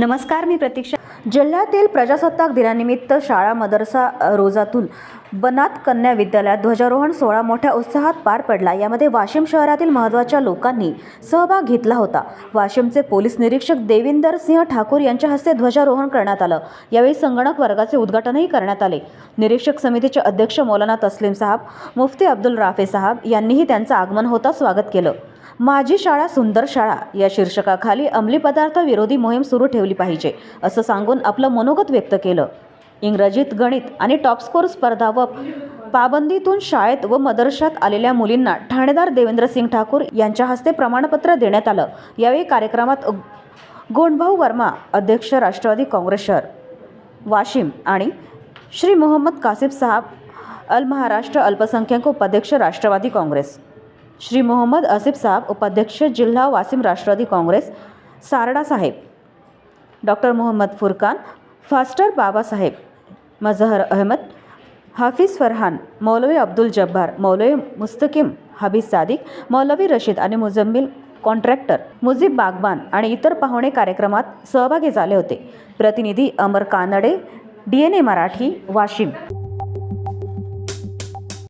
नमस्कार मी प्रतीक्षा. जिल्ह्यातील प्रजासत्ताक दिनानिमित्त शाळा मदरसा रोजातून बनात कन्या विद्यालयात ध्वजारोहण सोहळा मोठ्या उत्साहात पार पडला. यामध्ये वाशिम शहरातील महत्त्वाच्या लोकांनी सहभाग घेतला होता. वाशिमचे पोलीस निरीक्षक देविंदर सिंह ठाकूर यांच्या हस्ते ध्वजारोहण करण्यात आलं. यावेळी संगणक वर्गाचे उद्घाटनही करण्यात आले. निरीक्षक समितीचे अध्यक्ष मौलाना तस्लीम साहब मुफ्ती अब्दुल राफे साहब यांनीही त्यांचं आगमन होता स्वागत केलं. माझी शाळा सुंदर शाळा. या शीर्षकाखाली अंमली पदार्थ विरोधी मोहीम सुरू ठेवली पाहिजे असं सांगून आपलं मनोगत व्यक्त केलं. इंग्रजीत गणित आणि टॉपस्कोर स्पर्धा व पाबंदीतून शाळेत व मदरशात आलेल्या मुलींना ठाणेदार देवेंद्र सिंग ठाकूर यांच्या हस्ते प्रमाणपत्र देण्यात आलं. यावेळी कार्यक्रमात गोंडभाऊ वर्मा अध्यक्ष राष्ट्रवादी काँग्रेस शहर वाशिम आणि श्री मोहम्मद कासिफ साहब अल महाराष्ट्र अल्पसंख्याक उपाध्यक्ष राष्ट्रवादी काँग्रेस. श्री मोहम्मद आसिफ साहब उपाध्यक्ष जिल्हा वासिम राष्ट्रवादी काँग्रेस सारडा साहेब डॉक्टर मोहम्मद फुरकान फास्टर बाबासाहेब मजहर अहमद हाफिज फरहान मौलवी अब्दुल जब्बार मौलवी मुस्तकीम हबीज सादिक मौलवी रशीद आणि मुजम्मिल कॉन्ट्रॅक्टर मुजीब बागबान आणि इतर पाहुणे कार्यक्रमात सहभागी झाले होते. प्रतिनिधी Amar Kanade D N A Marathi Washim.